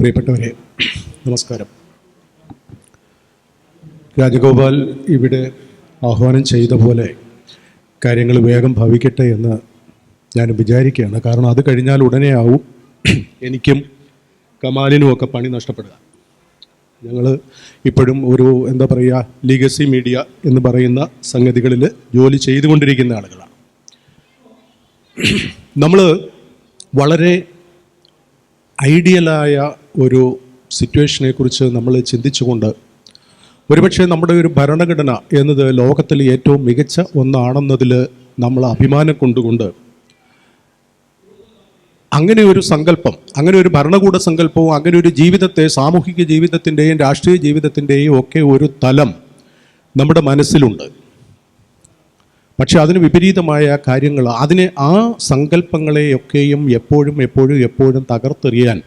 പ്രിയപ്പെട്ടവരെ നമസ്കാരം. രാജഗോപാൽ ഇവിടെ ആഹ്വാനം ചെയ്ത പോലെ കാര്യങ്ങൾ വേഗം ഭവിക്കട്ടെ എന്ന് ഞാൻ വിചാരിക്കുകയാണ്. കാരണം അത് കഴിഞ്ഞാൽ ഉടനെ ആവും എനിക്കും കമാലിനും ഒക്കെ പണി നഷ്ടപ്പെടുക. ഞങ്ങൾ ഇപ്പോഴും ഒരു എന്താ പറയുക ലീഗസി മീഡിയ എന്ന് പറയുന്ന സംഗതികളിൽ ജോലി ചെയ്തുകൊണ്ടിരിക്കുന്ന ആളുകളാണ്. നമ്മൾ വളരെ ഐഡിയലായ ഒരു സിറ്റുവേഷനെ കുറിച്ച് നമ്മൾ ചിന്തിച്ചുകൊണ്ട് ഒരുപക്ഷെ നമ്മുടെ ഒരു ഭരണഘടന എന്നത് ലോകത്തിൽ ഏറ്റവും മികച്ച ഒന്നാണെന്നതിൽ നമ്മൾ അഭിമാനം കൊണ്ടുകൊണ്ട് അങ്ങനെ ഒരു സങ്കല്പം അങ്ങനെ ഒരു ഭരണകൂട സങ്കല്പവും അങ്ങനെ ഒരു ജീവിതത്തെ സാമൂഹിക ജീവിതത്തിന്റെയും രാഷ്ട്രീയ ജീവിതത്തിന്റെയും ഒക്കെ ഒരു തലം നമ്മുടെ മനസ്സിലുണ്ട്. പക്ഷെ അതിന് വിപരീതമായ കാര്യങ്ങൾ അതിനെ ആ സങ്കല്പങ്ങളെയൊക്കെയും എപ്പോഴും എപ്പോഴും എപ്പോഴും തകർത്തെറിയാൻ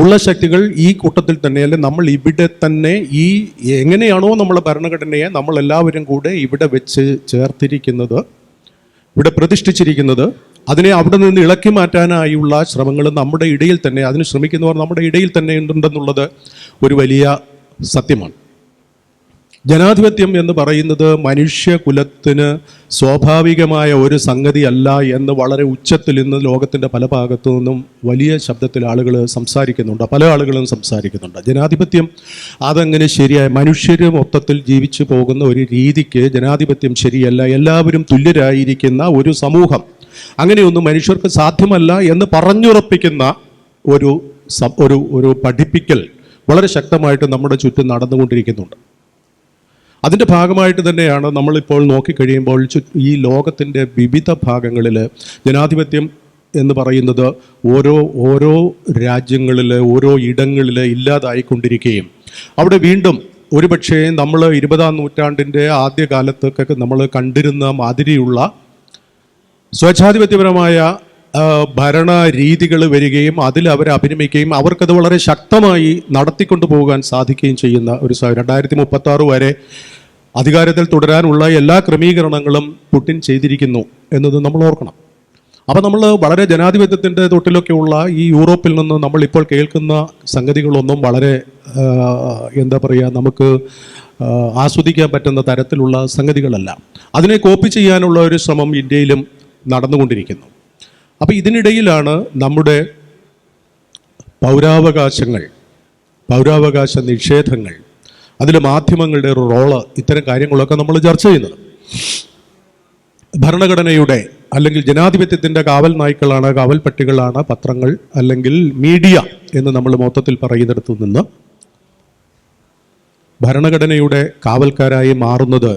ഉള്ള ശക്തികൾ ഈ കൂട്ടത്തിൽ തന്നെ അല്ലെ നമ്മൾ ഇവിടെ തന്നെ ഈ എങ്ങനെയാണോ നമ്മളെ ഭരണഘടനയെ നമ്മൾ എല്ലാവരും കൂടെ ഇവിടെ വെച്ച് ചേർത്തിരിക്കുന്നത് ഇവിടെ പ്രതിഷ്ഠിച്ചിരിക്കുന്നത് അതിനെ അവിടെ നിന്ന് ഇളക്കി മാറ്റാനായുള്ള ശ്രമങ്ങൾ നമ്മുടെ ഇടയിൽ തന്നെ അതിന് ശ്രമിക്കുന്നവർ നമ്മുടെ ഇടയിൽ തന്നെ ഉണ്ടെന്നുള്ളത് ഒരു വലിയ സത്യമാണ്. ജനാധിപത്യം എന്ന് പറയുന്നത് മനുഷ്യകുലത്തിന് സ്വാഭാവികമായ ഒരു സംഗതിയല്ല എന്ന് വളരെ ഉച്ചത്തിൽ ഇന്ന് ലോകത്തിന്റെ പല ഭാഗത്തു നിന്നും വലിയ ശബ്ദത്തിൽ ആളുകൾ സംസാരിക്കുന്നുണ്ട്. പല ആളുകളും സംസാരിക്കുന്നുണ്ട്. ജനാധിപത്യം അതങ്ങനെ ശരിയായ മനുഷ്യർ മൊത്തത്തിൽ ജീവിച്ചു പോകുന്ന ഒരു രീതിക്ക് ജനാധിപത്യം ശരിയല്ല. എല്ലാവരും തുല്യരായിരിക്കുന്ന ഒരു സമൂഹം. അങ്ങനെയൊന്നും മനുഷ്യർക്ക് സാധ്യമല്ല എന്ന് പറഞ്ഞുറപ്പിക്കുന്ന ഒരു ഒരു ഒരു പഠിപ്പിക്കൽ വളരെ ശക്തമായിട്ട് നമ്മുടെ ചുറ്റും നടന്നുകൊണ്ടിരിക്കുന്നുണ്ട്. അതിന്റെ ഭാഗമായിട്ട് തന്നെയാണ് നമ്മളിപ്പോൾ നോക്കിക്കഴിയുമ്പോൾ ഈ ലോകത്തിന്റെ വിവിധ ഭാഗങ്ങളിൽ ജനാധിപത്യം എന്ന് പറയുന്നത് ഓരോ ഓരോ രാജ്യങ്ങളിൽ ഓരോ ഇടങ്ങളിൽ ഇല്ലാതായിക്കൊണ്ടിരിക്കുകയും അവിടെ വീണ്ടും ഒരുപക്ഷേ നമ്മൾ ഇരുപതാം നൂറ്റാണ്ടിന്റെ ആദ്യ കാലത്തൊക്കെ നമ്മൾ കണ്ടിരുന്ന മാതിരിയുള്ള സ്വേച്ഛാധിപത്യപരമായ ആ, ഭരണ രീതികൾ വരികയും അതിൽ അവർ അഭിനമിക്കുകയും അവർക്കത് വളരെ ശക്തമായി നടത്തിക്കൊണ്ടു പോകാൻ സാധിക്കുകയും ചെയ്യുന്ന ഒരു സാഹചര്യം. രണ്ടായിരത്തി മുപ്പത്തി ആറ് വരെ അധികാരത്തിൽ തുടരാനുള്ള എല്ലാ ക്രമീകരണങ്ങളും പുടിൻ ചെയ്തിരിക്കുന്നു എന്നത് നമ്മൾ ഓർക്കണം. അപ്പം നമ്മൾ വളരെ ജനാധിപത്യത്തിന്റെ തൊട്ടിലൊക്കെയുള്ള ഈ യൂറോപ്പിൽ നിന്ന് നമ്മൾ ഇപ്പോൾ കേൾക്കുന്ന സംഗതികളൊന്നും വളരെ എന്താ പറയുക നമുക്ക് ആസ്വദിക്കാൻ പറ്റുന്ന തരത്തിലുള്ള സംഗതികളല്ല. അതിനെ കോപ്പി ചെയ്യാനുള്ള ഒരു ശ്രമം ഇന്ത്യയിലും നടന്നുകൊണ്ടിരിക്കുന്നു. അപ്പോൾ ഇതിനിടയിലാണ് നമ്മുടെ പൗരാവകാശങ്ങൾ പൗരാവകാശ നിഷേധങ്ങൾ അതിൽ മാധ്യമങ്ങളുടെ ഒരു റോൾ ഇത്തരം കാര്യങ്ങളൊക്കെ നമ്മൾ ചർച്ച ചെയ്യുന്നത്. ഭരണഘടനയുടെ അല്ലെങ്കിൽ ജനാധിപത്യത്തിന്റെ കാവൽ നായ്ക്കളാണ് കാവൽ പട്ടികളാണ് പത്രങ്ങൾ അല്ലെങ്കിൽ മീഡിയ എന്ന് നമ്മൾ മൊത്തത്തിൽ പറയുന്നിടത്തു നിന്ന് ഭരണഘടനയുടെ കാവൽക്കാരായി മാറുന്നത്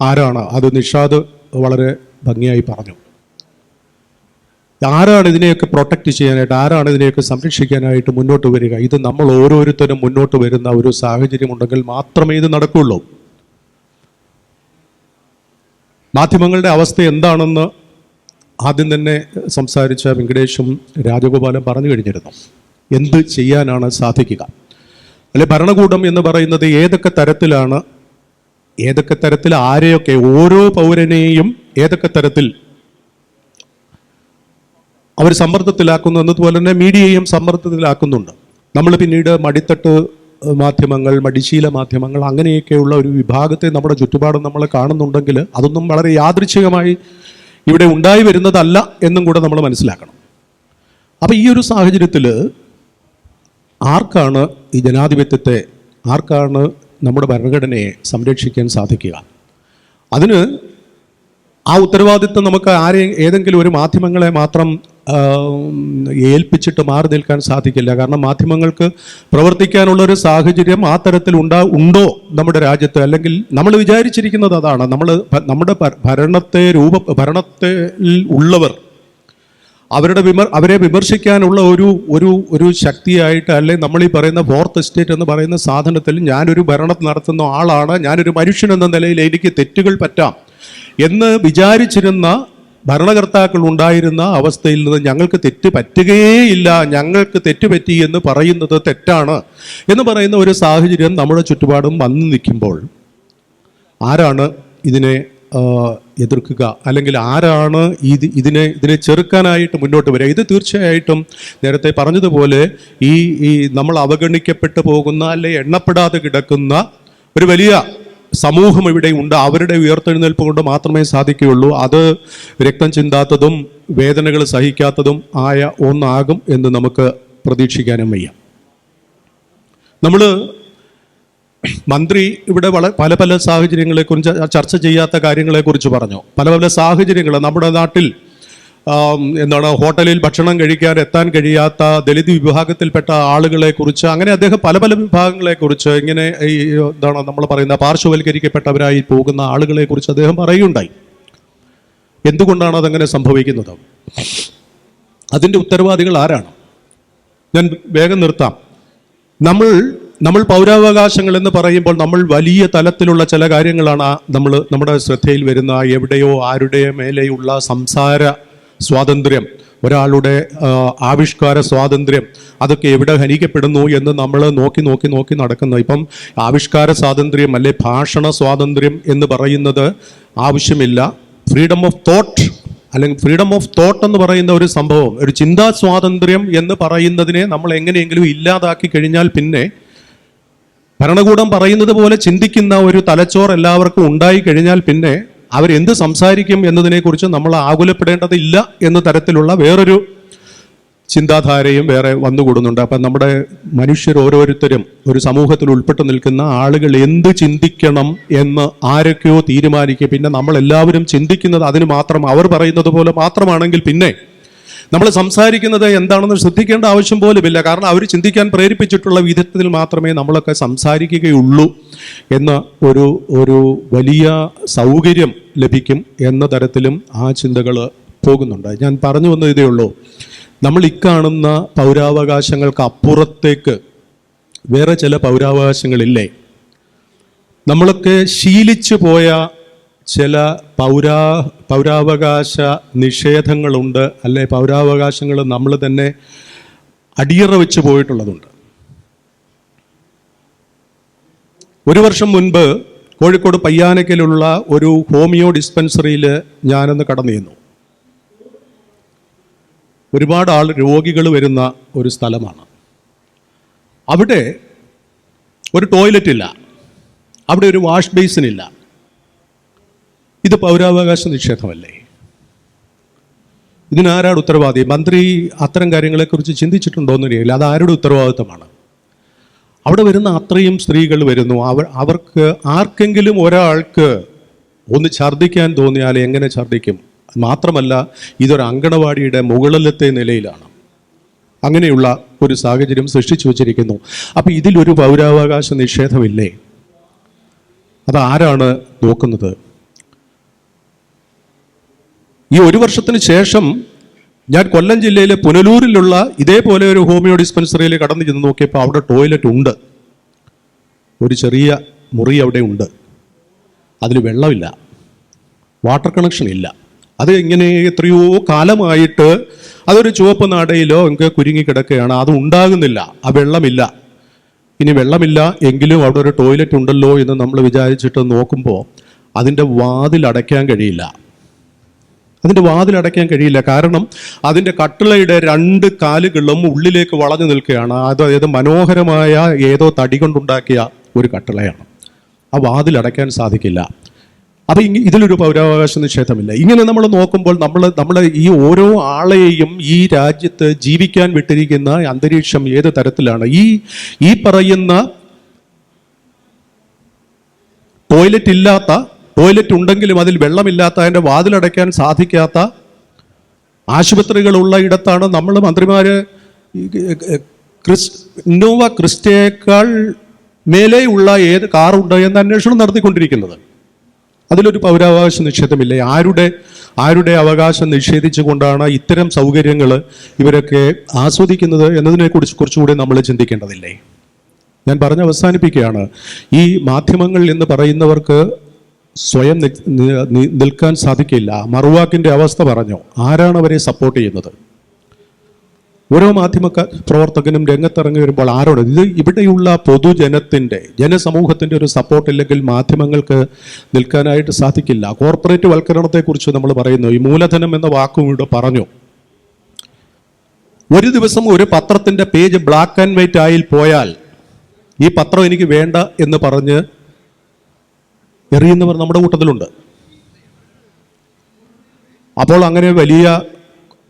ആരാണ്? അത് നിഷാദ് വളരെ ഭംഗിയായി പറഞ്ഞു. ആരാണ് ഇതിനെയൊക്കെ പ്രൊട്ടക്റ്റ് ചെയ്യാനായിട്ട് ആരാണ് ഇതിനെയൊക്കെ സംരക്ഷിക്കാനായിട്ട് മുന്നോട്ട് വരിക? ഇത് നമ്മൾ ഓരോരുത്തരും മുന്നോട്ട് വരുന്ന ഒരു സാഹചര്യം ഉണ്ടെങ്കിൽ മാത്രമേ ഇത് നടക്കുള്ളൂ. മാധ്യമങ്ങളുടെ അവസ്ഥ എന്താണെന്ന് ആദ്യം തന്നെ സംസാരിച്ച വെങ്കടേഷും രാജഗോപാലും പറഞ്ഞു കഴിഞ്ഞിരുന്നു. എന്ത് ചെയ്യാനാണ് സാധിക്കുക? അല്ലെ ഭരണകൂടം എന്ന് പറയുന്നത് ഏതൊക്കെ തരത്തിലാണ് ഏതൊക്കെ തരത്തിൽ ആരെയൊക്കെ ഓരോ പൗരനെയും ഏതൊക്കെ തരത്തിൽ അവർ സമ്മർദ്ദത്തിലാക്കുന്നു എന്നതുപോലെ തന്നെ മീഡിയയും സമ്മർദ്ദത്തിലാക്കുന്നുണ്ട്. നമ്മൾ പിന്നീട് മടിത്തട്ട് മാധ്യമങ്ങൾ മടിശീല മാധ്യമങ്ങൾ അങ്ങനെയൊക്കെയുള്ള ഒരു വിഭാഗത്തെ നമ്മുടെ ചുറ്റുപാടും നമ്മൾ കാണുന്നുണ്ടെങ്കിൽ അതൊന്നും വളരെ യാദൃച്ഛികമായി ഇവിടെ ഉണ്ടായി വരുന്നതല്ല എന്നും കൂടെ നമ്മൾ മനസ്സിലാക്കണം. അപ്പോൾ ഈ ഒരു സാഹചര്യത്തിൽ ആർക്കാണ് ഈ ജനാധിപത്യത്തെ ആർക്കാണ് നമ്മുടെ ഭരണഘടനയെ സംരക്ഷിക്കാൻ സാധിക്കുക? അതിന് ആ ഉത്തരവാദിത്വം നമുക്ക് ആരെ ഏതെങ്കിലും ഒരു മാധ്യമങ്ങളെ മാത്രം ഏൽപ്പിച്ചിട്ട് മാറി നിൽക്കാൻ സാധിക്കില്ല. കാരണം മാധ്യമങ്ങൾക്ക് പ്രവർത്തിക്കാനുള്ള ഒരു സാഹചര്യം ആ തരത്തിൽ ഉണ്ടാ ഉണ്ടോ നമ്മുടെ രാജ്യത്ത്? അല്ലെങ്കിൽ നമ്മൾ വിചാരിച്ചിരിക്കുന്നത് അതാണ്. നമ്മൾ നമ്മുടെ ഭരണത്തെ രൂപ ഭരണത്തിൽ ഉള്ളവർ അവരുടെ വിമർ അവരെ വിമർശിക്കാനുള്ള ഒരു ഒരു ഒരു ശക്തിയായിട്ട് അല്ലെങ്കിൽ നമ്മൾ ഈ പറയുന്ന ഫോർത്ത് എസ്റ്റേറ്റ് എന്ന് പറയുന്ന സാധനത്തിൽ ഞാനൊരു ഭരണം നടത്തുന്ന ആളാണ് ഞാനൊരു മനുഷ്യൻ എന്ന നിലയിൽ എനിക്ക് തെറ്റുകൾ പറ്റാം എന്ന് വിചാരിച്ചിരുന്ന ഭരണകർത്താക്കൾ ഉണ്ടായിരുന്ന അവസ്ഥയിൽ നിന്ന് ഞങ്ങൾക്ക് തെറ്റ് പറ്റുകയേയില്ല ഞങ്ങൾക്ക് തെറ്റ് പറ്റി എന്ന് പറയുന്നത് തെറ്റാണ് എന്ന് പറയുന്ന ഒരു സാഹചര്യം നമ്മുടെ ചുറ്റുപാടും വന്നു നിൽക്കുമ്പോൾ ആരാണ് ഇതിനെ എതിർക്കുക? അല്ലെങ്കിൽ ആരാണ് ഇത് ഇതിനെ ഇതിനെ ചെറുക്കാനായിട്ട് മുന്നോട്ട് വരിക? ഇത് തീർച്ചയായിട്ടും നേരത്തെ പറഞ്ഞതുപോലെ ഈ ഈ നമ്മൾ അവഗണിക്കപ്പെട്ടു പോകുന്ന അല്ലെ എണ്ണപ്പെടാതെ കിടക്കുന്ന ഒരു വലിയ സമൂഹം ഇവിടെ ഉണ്ട്. അവരുടെ ഉയർത്തെഴുന്നേൽപ്പ് കൊണ്ട് മാത്രമേ സാധിക്കുകയുള്ളൂ. അത് രക്തം ചിന്താത്തതും വേദനകൾ സഹിക്കാത്തതും ആയ ഒന്നാകും എന്ന് നമുക്ക് പ്രതീക്ഷിക്കാനും വയ്യ. നമ്മൾ മന്ത്രി ഇവിടെ വള പല പല സാഹചര്യങ്ങളെക്കുറിച്ച് ചർച്ച ചെയ്യാത്ത കാര്യങ്ങളെക്കുറിച്ച് പറഞ്ഞു. പല പല സാഹചര്യങ്ങൾ നമ്മുടെ നാട്ടിൽ എന്താണ് ഹോട്ടലിൽ ഭക്ഷണം കഴിക്കാൻ എത്താൻ കഴിയാത്ത ദളിത് വിഭാഗത്തിൽപ്പെട്ട ആളുകളെ കുറിച്ച് അങ്ങനെ അദ്ദേഹം പല പല വിഭാഗങ്ങളെ കുറിച്ച് ഇങ്ങനെ ഈ എന്താണ് നമ്മൾ പറയുന്ന പാർശ്വവൽക്കരിക്കപ്പെട്ടവരായി പോകുന്ന ആളുകളെ കുറിച്ച് അദ്ദേഹം പറയുകയുണ്ടായി. എന്തുകൊണ്ടാണ് അതങ്ങനെ സംഭവിക്കുന്നത്? അതിന്റെ ഉത്തരവാദികൾ ആരാണ്? ഞാൻ വേഗം നിർത്താം. നമ്മൾ നമ്മൾ പൗരാവകാശങ്ങൾ എന്ന് പറയുമ്പോൾ നമ്മൾ വലിയ തലത്തിലുള്ള ചില കാര്യങ്ങളാണ് നമ്മൾ നമ്മുടെ ശ്രദ്ധയിൽ വരുന്ന എവിടെയോ ആരുടെ മേലെയുള്ള സംസാര സ്വാതന്ത്ര്യം ഒരാളുടെ ആവിഷ്കാര സ്വാതന്ത്ര്യം അതൊക്കെ എവിടെ ഹനിക്കപ്പെടുന്നു എന്ന് നമ്മൾ നോക്കി നോക്കി നോക്കി നടക്കുന്നു. ഇപ്പം ആവിഷ്കാര സ്വാതന്ത്ര്യം അല്ലെ ഭാഷണ സ്വാതന്ത്ര്യം എന്ന് പറയുന്നത് ആവശ്യമില്ല. ഫ്രീഡം ഓഫ് തോട്ട് അല്ലെങ്കിൽ ഫ്രീഡം ഓഫ് തോട്ട് എന്ന് പറയുന്ന ഒരു സംഭവം ഒരു ചിന്താ സ്വാതന്ത്ര്യം എന്ന് പറയുന്നതിനെ നമ്മൾ എങ്ങനെയെങ്കിലും ഇല്ലാതാക്കി കഴിഞ്ഞാൽ പിന്നെ ഭരണകൂടം പറയുന്നത് പോലെ ചിന്തിക്കുന്ന ഒരു തലച്ചോർ എല്ലാവർക്കും ഉണ്ടായി കഴിഞ്ഞാൽ പിന്നെ അവരെന്ത് സംസാരിക്കും എന്നതിനെക്കുറിച്ച് നമ്മൾ ആകുലപ്പെടേണ്ടതില്ല എന്ന തരത്തിലുള്ള വേറൊരു ചിന്താധാരയും വേറെ വന്നുകൂടുന്നുണ്ട്. അപ്പം നമ്മുടെ മനുഷ്യർ ഓരോരുത്തരും ഒരു സമൂഹത്തിൽ ഉൾപ്പെട്ടു നിൽക്കുന്ന ആളുകൾ എന്ത് ചിന്തിക്കണം എന്ന് ആരൊക്കെയോ തീരുമാനിക്കുക. പിന്നെ നമ്മളെല്ലാവരും ചിന്തിക്കുന്നത് അതിന് മാത്രം അവർ പറയുന്നത് പോലെ മാത്രമാണെങ്കിൽ പിന്നെ നമ്മൾ സംസാരിക്കുന്നത് എന്താണെന്ന് ശ്രദ്ധിക്കേണ്ട ആവശ്യം പോലുമില്ല. കാരണം അവർ ചിന്തിക്കാൻ പ്രേരിപ്പിച്ചിട്ടുള്ള വിധത്തിൽ മാത്രമേ നമ്മളൊക്കെ സംസാരിക്കുകയുള്ളൂ എന്ന ഒരു ഒരു വലിയ സൗകര്യം ലഭിക്കും എന്ന തരത്തിലും ആ ചിന്തകൾ പോകുന്നുണ്ട്. ഞാൻ പറഞ്ഞു വന്ന ഇതേ ഉള്ളൂ. നമ്മൾ ഇക്കാണുന്ന പൗരാവകാശങ്ങൾക്ക് അപ്പുറത്തേക്ക് വേറെ ചില പൗരാവകാശങ്ങളില്ലേ? നമ്മളൊക്കെ ശീലിച്ചു പോയ ചില പൗരാ പൗരാവകാശ നിഷേധങ്ങളുണ്ട്. അല്ലെ പൗരാവകാശങ്ങൾ നമ്മൾ തന്നെ അടിയറ വെച്ച് പോയിട്ടുള്ളതുണ്ട്. ഒരു വർഷം മുൻപ് കോഴിക്കോട് പയ്യാനക്കലുള്ള ഒരു ഹോമിയോ ഡിസ്പെൻസറിയിൽ ഞാനൊന്ന് കടന്നു ചെന്നു. ഒരുപാട് ആൾ രോഗികൾ വരുന്ന ഒരു സ്ഥലമാണ്. അവിടെ ഒരു ടോയ്ലറ്റ് ഇല്ല. അവിടെ ഒരു വാഷ് ബേസിനില്ല ഇത് പൗരാവകാശ നിഷേധമല്ലേ? ഇതിനാരാണ് ഉത്തരവാദി? മന്ത്രി അത്തരം കാര്യങ്ങളെക്കുറിച്ച് ചിന്തിച്ചിട്ടുണ്ടോ എന്ന് അറിയില്ല അത് ആരുടെ ഉത്തരവാദിത്തമാണ്? അവിടെ വരുന്ന അത്രയും സ്ത്രീകൾ വരുന്നു. അവർ അവർക്ക് ആർക്കെങ്കിലും ഒരാൾക്ക് ഒന്ന് ഛർദ്ദിക്കാൻ തോന്നിയാൽ എങ്ങനെ ഛർദ്ദിക്കും? മാത്രമല്ല ഇതൊരു അങ്കണവാടിയുടെ മുകളിലത്തെ നിലയിലാണ്. അങ്ങനെയുള്ള ഒരു സാഹചര്യം സൃഷ്ടിച്ചു വച്ചിരിക്കുന്നു. അപ്പം ഇതിലൊരു പൗരാവകാശ നിഷേധമില്ലേ? അതാരാണ് നോക്കുന്നത്? ഈ ഒരു വർഷത്തിന് ശേഷം ഞാൻ കൊല്ലം ജില്ലയിലെ പുനലൂരിലുള്ള ഇതേപോലെ ഒരു ഹോമിയോ ഡിസ്പെൻസറിയിൽ കടന്നു ചെന്ന് നോക്കിയപ്പോൾ അവിടെ ടോയ്ലറ്റ് ഉണ്ട്. ഒരു ചെറിയ മുറി അവിടെ ഉണ്ട്. അതിൽ വെള്ളമില്ല. വാട്ടർ കണക്ഷൻ ഇല്ല. അത് ഇങ്ങനെ എത്രയോ കാലമായിട്ട് അതൊരു ചുവപ്പ് നാടയിലോ എനിക്ക് കുരുങ്ങി കിടക്കുകയാണ്. അത് ഉണ്ടാകുന്നില്ല. ആ വെള്ളമില്ല. ഇനി വെള്ളമില്ല എങ്കിലും അവിടെ ഒരു ടോയ്ലറ്റ് ഉണ്ടല്ലോ എന്ന് നമ്മൾ വിചാരിച്ചിട്ട് നോക്കുമ്പോൾ അതിന്റെ വാതിൽ അടയ്ക്കാൻ കഴിയില്ല. അതിന്റെ വാതിൽ അടയ്ക്കാൻ കഴിയില്ല. കാരണം അതിന്റെ കട്ടിളയുടെ രണ്ട് കാലുകളും ഉള്ളിലേക്ക് വളഞ്ഞു നിൽക്കുകയാണ്. അത് അതായത് മനോഹരമായ ഏതോ തടി കൊണ്ടുണ്ടാക്കിയ ഒരു കട്ടിളയാണ്. ആ വാതിൽ അടയ്ക്കാൻ സാധിക്കില്ല. അപ്പം ഇങ്ങ ഇതിലൊരു പൗരാവകാശ നിഷേധമില്ല. ഇങ്ങനെ നമ്മൾ നോക്കുമ്പോൾ നമ്മൾ നമ്മൾ ഈ ഓരോ ആളെയും ഈ രാജ്യത്ത് ജീവിക്കാൻ വിട്ടിരിക്കുന്ന അന്തരീക്ഷം ഏത് തരത്തിലാണ്? ഈ ഈ പറയുന്ന ടോയ്ലറ്റ് ഇല്ലാത്ത ടോയ്ലറ്റ് ഉണ്ടെങ്കിലും അതിൽ വെള്ളമില്ലാത്ത അതിന്റെ വാതിലടയ്ക്കാൻ സാധിക്കാത്ത ആശുപത്രികളുള്ള ഇടത്താണ് നമ്മൾ മന്ത്രിമാർ ക്രിസ് ഇന്നോവ ക്രിസ്റ്റയേക്കാൾ മേലെയുള്ള ഏത് കാറുണ്ട് എന്ന് അന്വേഷണം നടത്തിക്കൊണ്ടിരിക്കുന്നത്. അതിലൊരു പൗരാവകാശ നിഷേധമില്ല. ആരുടെ ആരുടെ അവകാശം നിഷേധിച്ചുകൊണ്ടാണ് ഇത്തരം സൗകര്യങ്ങൾ ഇവരൊക്കെ ആസ്വദിക്കുന്നത് എന്നതിനെക്കുറിച്ച് കുറച്ചുകൂടി നമ്മൾ ചിന്തിക്കേണ്ടതില്ലേ? ഞാൻ പറഞ്ഞ് അവസാനിപ്പിക്കുകയാണ്. ഈ മാധ്യമങ്ങൾ എന്ന് പറയുന്നവർക്ക് സ്വയം നിൽക്കാൻ സാധിക്കില്ല. മറുവാക്കിന്റെ അവസ്ഥ പറഞ്ഞു. ആരാണ് അവരെ സപ്പോർട്ട് ചെയ്യുന്നത്? ഓരോ മാധ്യമ പ്രവർത്തകനും രംഗത്തിറങ്ങി വരുമ്പോൾ ആരോട്? ഇത് ഇവിടെയുള്ള പൊതുജനത്തിന്റെ ജനസമൂഹത്തിന്റെ ഒരു സപ്പോർട്ട് ഇല്ലെങ്കിൽ മാധ്യമങ്ങൾക്ക് നിൽക്കാനായിട്ട് സാധിക്കില്ല. കോർപ്പറേറ്റ് വൽക്കരണത്തെക്കുറിച്ച് നമ്മൾ പറയുന്നു. ഈ മൂലധനം എന്ന വാക്കും ഇവിടെ പറഞ്ഞു. ഒരു ദിവസം ഒരു പത്രത്തിന്റെ പേജ് ബ്ലാക്ക് ആൻഡ് വൈറ്റ് ആയിൽ പോയാൽ ഈ പത്രം എനിക്ക് വേണ്ട എന്ന് പറഞ്ഞ് എറിയുന്നവർ നമ്മുടെ കൂട്ടത്തിലുണ്ട്. അപ്പോൾ അങ്ങനെ വലിയ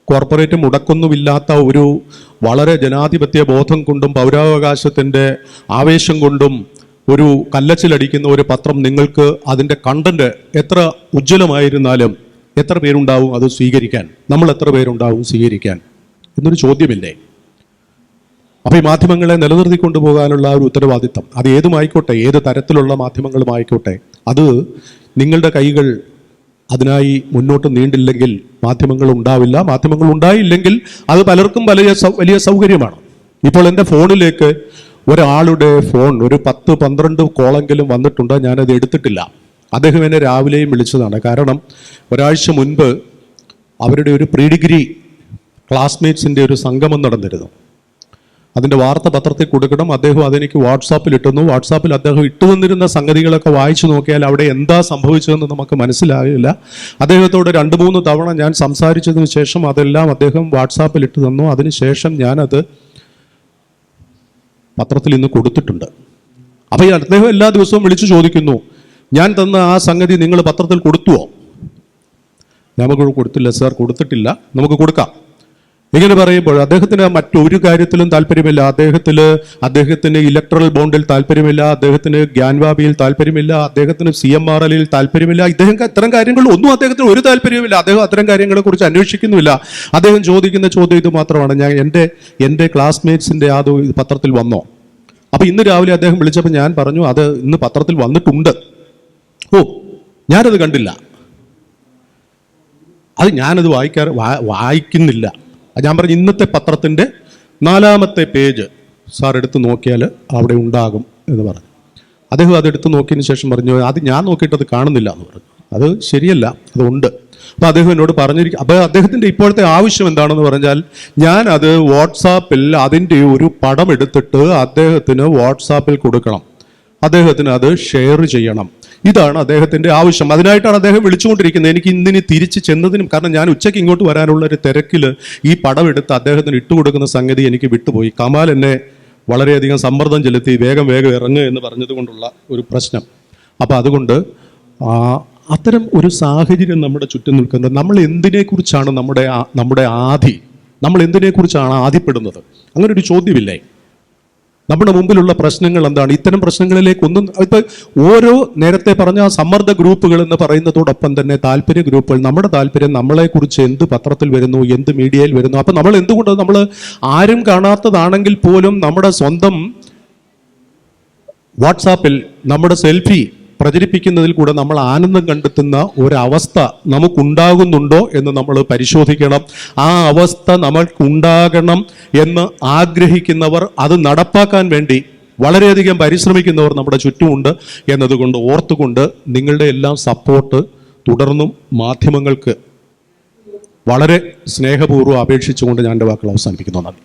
കോർപ്പറേറ്റ് മുടക്കൊന്നുമില്ലാത്ത ഒരു വളരെ ജനാധിപത്യ ബോധം കൊണ്ടും പൗരാവകാശത്തിന്റെ ആവേശം കൊണ്ടും ഒരു കല്ലച്ചിലടിക്കുന്ന ഒരു പത്രം നിങ്ങൾക്ക് അതിന്റെ കണ്ടന്റ് എത്ര ഉജ്ജ്വലമായിരുന്നാലും എത്ര പേരുണ്ടാവും അത് സ്വീകരിക്കാൻ. നമ്മൾ എത്ര പേരുണ്ടാവും സ്വീകരിക്കാൻ എന്നൊരു ചോദ്യമില്ലേ? അപ്പോൾ ഈ മാധ്യമങ്ങളെ നിലനിർത്തിക്കൊണ്ടു പോകാനുള്ള ഒരു ഉത്തരവാദിത്തം. അത് ഏതുമായിക്കോട്ടെ ഏത് തരത്തിലുള്ള മാധ്യമങ്ങളുമായിക്കോട്ടെ അത് നിങ്ങളുടെ കൈകൾ അതിനായി മുന്നോട്ട് നീണ്ടില്ലെങ്കിൽ മാധ്യമങ്ങൾ ഉണ്ടാവില്ല. മാധ്യമങ്ങൾ ഉണ്ടായില്ലെങ്കിൽ അത് പലർക്കും വലിയ വലിയ സൗകര്യമാണ്. ഇപ്പോൾ എന്റെ ഫോണിലേക്ക് ഒരാളുടെ ഫോൺ ഒരു പത്ത് പന്ത്രണ്ട് കോളെങ്കിലും വന്നിട്ടുണ്ട്. ഞാനത് എടുത്തിട്ടില്ല. അദ്ദേഹം എന്നെ രാവിലെയും വിളിച്ചതാണ്. കാരണം ഒരാഴ്ച മുൻപ് അവരുടെ ഒരു പ്രീ ഡിഗ്രി ക്ലാസ്മേറ്റ്സിന്റെ ഒരു സംഗമം നടന്നിരുന്നു. അതിന്റെ വാർത്ത പത്രത്തിൽ കൊടുക്കണം. അദ്ദേഹം അതെനിക്ക് വാട്സാപ്പിൽ ഇട്ടുന്നു. വാട്സാപ്പിൽ അദ്ദേഹം ഇട്ടു ഇട്ടുവന്നിരുന്ന സംഗതികളൊക്കെ വായിച്ചു നോക്കിയാൽ അവിടെ എന്താ സംഭവിച്ചതെന്ന് നമുക്ക് മനസ്സിലാകില്ല. അദ്ദേഹത്തോട് രണ്ട് മൂന്ന് തവണ ഞാൻ സംസാരിച്ചതിന് ശേഷം അതെല്ലാം അദ്ദേഹം വാട്സാപ്പിൽ ഇട്ട് തന്നു. അതിനുശേഷം ഞാനത് പത്രത്തിൽ ഇന്ന് കൊടുത്തിട്ടുണ്ട്. അപ്പോൾ അദ്ദേഹം എല്ലാ ദിവസവും വിളിച്ചു ചോദിക്കുന്നു ഞാൻ തന്ന ആ സംഗതി നിങ്ങൾ പത്രത്തിൽ കൊടുത്തുവോ? നമുക്ക് കൊടുത്തില്ല സാർ. കൊടുത്തിട്ടില്ല. നമുക്ക് കൊടുക്കാം. ഇങ്ങനെ പറയുമ്പോൾ അദ്ദേഹത്തിന് മറ്റൊരു കാര്യത്തിലും താല്പര്യമില്ല. അദ്ദേഹത്തിന് അദ്ദേഹത്തിന് ഇലക്ട്രൽ ബോണ്ടിൽ താല്പര്യമില്ല. അദ്ദേഹത്തിന് ഗ്യാൻവാബിയിൽ താല്പര്യമില്ല. അദ്ദേഹത്തിന് സി എം ആർ എല്ലിൽ താല്പര്യമില്ല. ഇദ്ദേഹം ഇത്തരം കാര്യങ്ങളിൽ ഒന്നും അദ്ദേഹത്തിന് ഒരു താല്പര്യവുമില്ല. അദ്ദേഹം അത്തരം കാര്യങ്ങളെ കുറിച്ച് അന്വേഷിക്കുന്നുമില്ല. അദ്ദേഹം ചോദിക്കുന്ന ചോദ്യം ഇത് മാത്രമാണ്. ഞാൻ എന്റെ എന്റെ ക്ലാസ്മേറ്റ്സിന്റെ അത് പത്രത്തിൽ വന്നോ? അപ്പോൾ ഇന്ന് രാവിലെ അദ്ദേഹം വിളിച്ചപ്പോൾ ഞാൻ പറഞ്ഞു അത് ഇന്ന് പത്രത്തിൽ വന്നിട്ടുണ്ട്. ഓ ഞാനത് കണ്ടില്ല. അത് ഞാനത് വായിക്കാറ് വായിക്കുന്നില്ല. ഞാൻ പറഞ്ഞു ഇന്നത്തെ പത്രത്തിന്റെ നാലാമത്തെ പേജ് സാർ എടുത്ത് നോക്കിയാൽ അവിടെ ഉണ്ടാകും എന്ന് പറഞ്ഞു. അദ്ദേഹം അത് എടുത്ത് നോക്കിയതിന് ശേഷം പറഞ്ഞു അത് ഞാൻ നോക്കിയിട്ട് അത് കാണുന്നില്ല എന്ന് പറഞ്ഞു. അത് ശരിയല്ല അതുണ്ട് അപ്പോൾ അദ്ദേഹം എന്നോട് പറഞ്ഞിരിക്കും അപ്പോൾ അദ്ദേഹത്തിന്റെ ഇപ്പോഴത്തെ ആവശ്യം എന്താണെന്ന് പറഞ്ഞാൽ ഞാൻ അത് വാട്സാപ്പിൽ അതിന്റെ ഒരു പടം എടുത്തിട്ട് അദ്ദേഹത്തിന് വാട്സാപ്പിൽ കൊടുക്കണം. അദ്ദേഹത്തിന് അത് ഷെയർ ചെയ്യണം. ഇതാണ് അദ്ദേഹത്തിന്റെ ആവശ്യം. അതിനായിട്ടാണ് അദ്ദേഹം വിളിച്ചുകൊണ്ടിരിക്കുന്നത്. എനിക്ക് ഇന്നിനി തിരിച്ച് ചെന്നതിനും കാരണം ഞാൻ ഉച്ചയ്ക്ക് ഇങ്ങോട്ട് വരാനുള്ള ഒരു തിരക്കിൽ ഈ പടമെടുത്ത് അദ്ദേഹത്തിന് ഇട്ടുകൊടുക്കുന്ന സംഗതി എനിക്ക് വിട്ടുപോയി. കമാൽ എന്നെ വളരെയധികം സമ്മർദ്ദം ചെലുത്തി വേഗം വേഗം ഇറങ്ങുക എന്ന് പറഞ്ഞതുകൊണ്ടുള്ള ഒരു പ്രശ്നം. അപ്പോൾ അതുകൊണ്ട് അത്തരം ഒരു സാഹചര്യം നമ്മുടെ ചുറ്റും നിൽക്കുന്നത്. നമ്മൾ എന്തിനെക്കുറിച്ചാണ് നമ്മുടെ നമ്മുടെ ആധി നമ്മൾ എന്തിനെക്കുറിച്ചാണ് ആധിപ്പെടുന്നത് അങ്ങനെ ഒരു ചോദ്യമില്ലേ? നമ്മുടെ മുമ്പിലുള്ള പ്രശ്നങ്ങൾ എന്താണ്? ഇത്തരം പ്രശ്നങ്ങളിലേക്ക് ഒന്നും ഇപ്പൊ ഓരോ നേരത്തെ പറഞ്ഞ സമ്മർദ്ദ ഗ്രൂപ്പുകൾ എന്ന് പറയുന്നതോടൊപ്പം തന്നെ താല്പര്യ ഗ്രൂപ്പുകൾ നമ്മുടെ താല്പര്യം നമ്മളെക്കുറിച്ച് എന്ത് പത്രത്തിൽ വരുന്നു എന്ത് മീഡിയയിൽ വരുന്നു? അപ്പൊ നമ്മൾ എന്തുകൊണ്ട് നമ്മൾ ആരും കാണാത്തതാണെങ്കിൽ പോലും നമ്മുടെ സ്വന്തം വാട്സാപ്പിൽ നമ്മുടെ സെൽഫി പ്രചരിപ്പിക്കുന്നതിൽ കൂടെ നമ്മൾ ആനന്ദം കണ്ടെത്തുന്ന ഒരവസ്ഥ നമുക്കുണ്ടാകുന്നുണ്ടോ എന്ന് നമ്മൾ പരിശോധിക്കണം. ആ അവസ്ഥ നമ്മൾക്കുണ്ടാകണം എന്ന് ആഗ്രഹിക്കുന്നവർ അത് നടപ്പാക്കാൻ വേണ്ടി വളരെയധികം പരിശ്രമിക്കുന്നവർ നമ്മുടെ ചുറ്റുമുണ്ട് എന്നതുകൊണ്ട് ഓർത്തുകൊണ്ട് നിങ്ങളുടെ എല്ലാം സപ്പോർട്ട് തുടർന്നും മാധ്യമങ്ങൾക്ക് വളരെ സ്നേഹപൂർവം അപേക്ഷിച്ചുകൊണ്ട് ഞാൻ എന്റെ വാക്കുകൾ അവസാനിപ്പിക്കുന്നു. നന്ദി.